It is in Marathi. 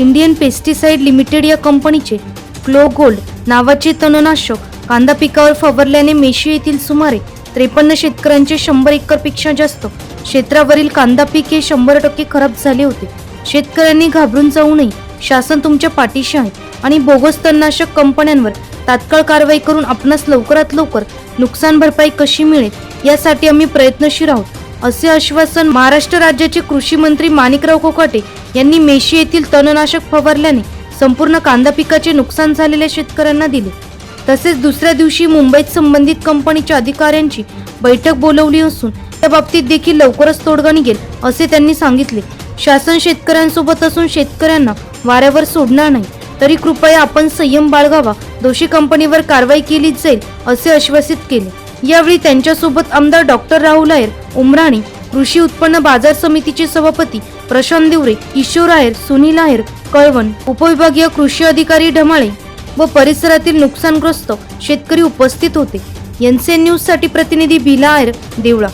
इंडियन पेस्टिसाइड लिमिटेड या कंपनीचे क्लो गोल्ड नावाचे तणनाशक कांदा पिकावर फवारल्याने मेशी येथील सुमारे त्रेपन्न शेतकऱ्यांचे शंभर एकरपेक्षा जास्त क्षेत्रावरील कांदा पीक हे शंभर टक्के खराब झाले होते. शेतकऱ्यांनी घाबरून जाऊ नये शासन तुमच्या पाठीशी आहे आणि बोगस तणनाशक कंपन्यांवर तात्काळ कारवाई करून आपणास लवकरात लवकर नुकसान भरपाई कशी मिळेल यासाठी आम्ही प्रयत्नशील आहोत. असे आश्वासन महाराष्ट्र राज्याचे कृषी मंत्री माणिकराव कोकाटे यांनी मेशी येथील तणनाशक फवारल्याने संपूर्ण कांदा पिकाचे नुकसान झालेल्या शेतकऱ्यांना दिले. तसेच दुसऱ्या दिवशी मुंबईत संबंधित कंपनीच्या अधिकाऱ्यांची बैठक बोलवली असून त्या बाबतीत देखील लवकरच तोडगा निघेल असे त्यांनी सांगितले. शासन शेतकऱ्यांसोबत असून शेतकऱ्यांना वाऱ्यावर सोडणार नाही. तरी कृपया आपण संयम बाळगावा दोषी कंपनीवर कारवाई केली जाईल असे आश्वासित केले. यावेळी त्यांच्यासोबत आमदार डॉक्टर राहुल आहेर उमराणी कृषी उत्पन्न बाजार समितीचे सभापती प्रशांत देवरे किशोर आहेर सुनील आहेर कळवण उपविभागीय कृषी अधिकारी ढमाळे व परिसरातील नुकसानग्रस्त शेतकरी उपस्थित होते. एनसीएन न्यूजसाठी प्रतिनिधी भिला आयर देवळा.